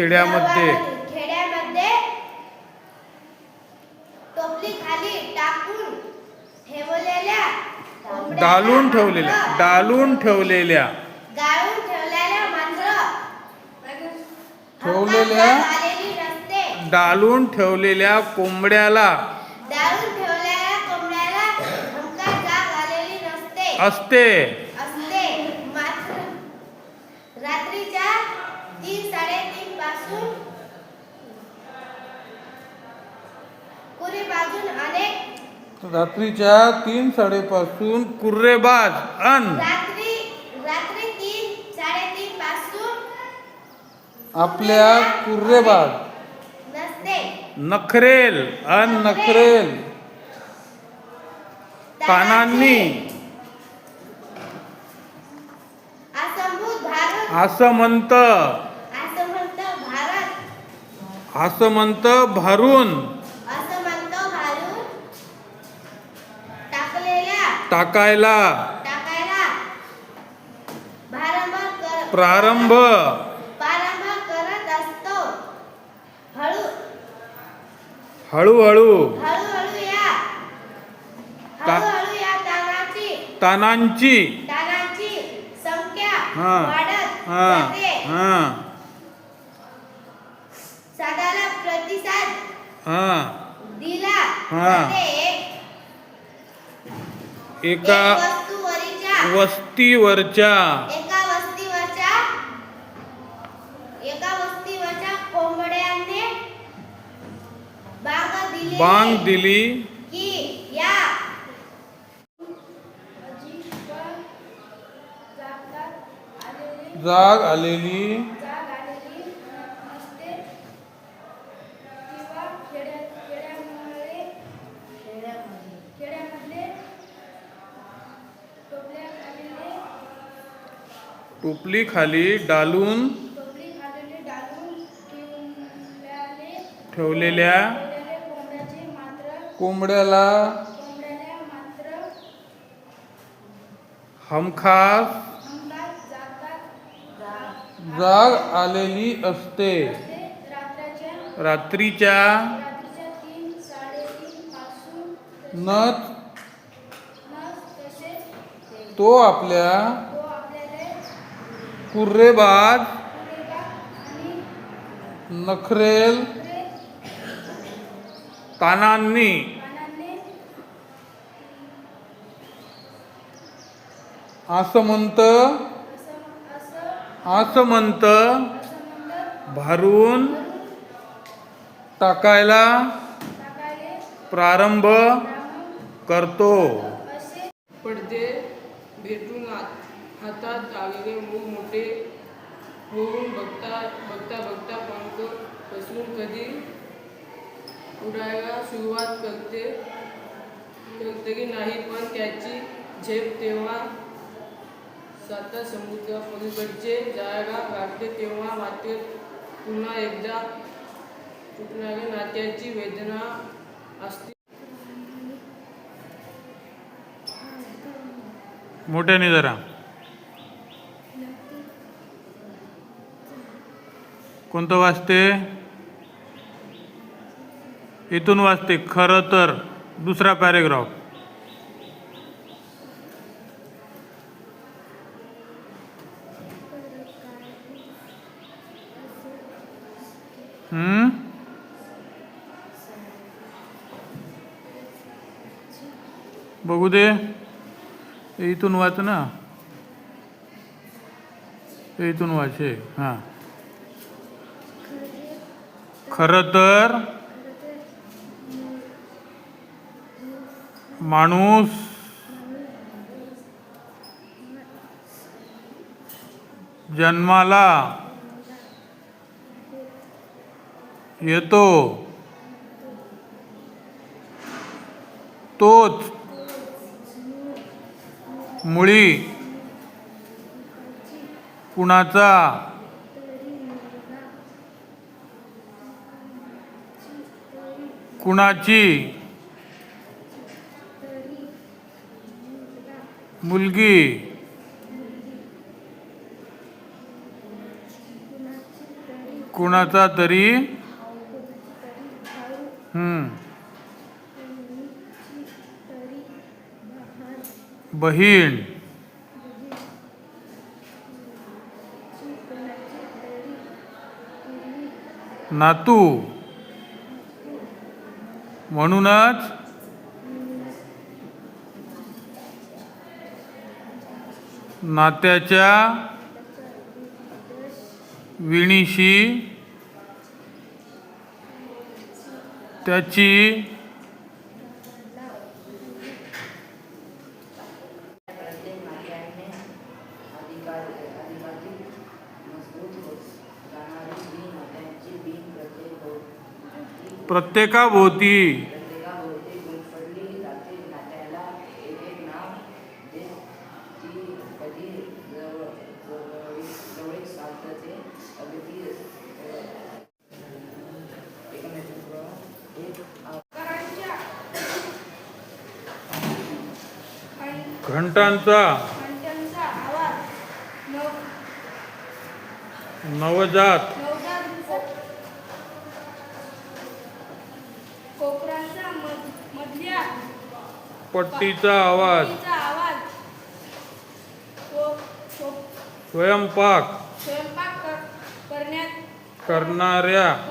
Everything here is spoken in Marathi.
खेड्यामध्ये. खेड्यामध्ये टोपली खाली टाकून ठेवलेल्या डालून ठेवलेल्या डालून ठेवलेल्या. गाळून ठेवलेल्या डालून ठेवलेल्या कोंबड्याला. डाळून ठेवलेल्या कोंबड्याला असते. रात्रीच्या तीन साडेपासून कुर्रेबाज अन रात्री रात्री तीन साडेतीन पासून आपल्या कुर्रेबाज नसते. नखरेल अन नखरेल. भारत. असं म्हणत असं म्हणत भरून असं म्हणतो घालून टाकलेल्या टाकायला. प्रारंभ हळूहळू तानाची. तानांची. तानाची संख्या हा. हा. हा. हा. दिला हा. एक वस्तूवरीच्या बांग दिली बांग दिली. की या. जाग आलेली जाग आलेली. टोपली खाली डालून ठेवलेल्या कोंबड्याला हमखास जाग आलेली असते. रात्राच्या तसेच तो आपल्या कुर्रेबाज नखरेल तानांनी. पानांनी असं म्हणत असं म्हणत भरून टाकायला प्रारंभ करतो. पडदे भेटून हातात आलेले मूग मोठे होऊन बघता बघता बघता पंख पसरून कधी उडायला सुरुवात करते? तरी नाही? पण त्याची झेप तेव्हा साता समुद्र पलीकडचे जायला लागते तेव्हा मात्र पुन्हा एकदा तुटणाऱ्या नात्याची वेदना असते. मोठ्याने जरा. कोणतं वाचते? इथून वाचते खरं तर. दुसरा पॅरेग्राफ हम्म? बघू दे. इथून वाच ना. इथून इथून हे. हां. खरं तर माणूस जन्माला येतो तोच मुळी कुणाचा कुणाची? मुलगी. कुणाचा तरी? बहीण. नातू. म्हणूनच नात्याच्या विणीशी त्याची प्रत्येकाभोवती. घंटांचा. नवजात. पट्टीचा आवाज. स्वयंपाक. करणाऱ्या.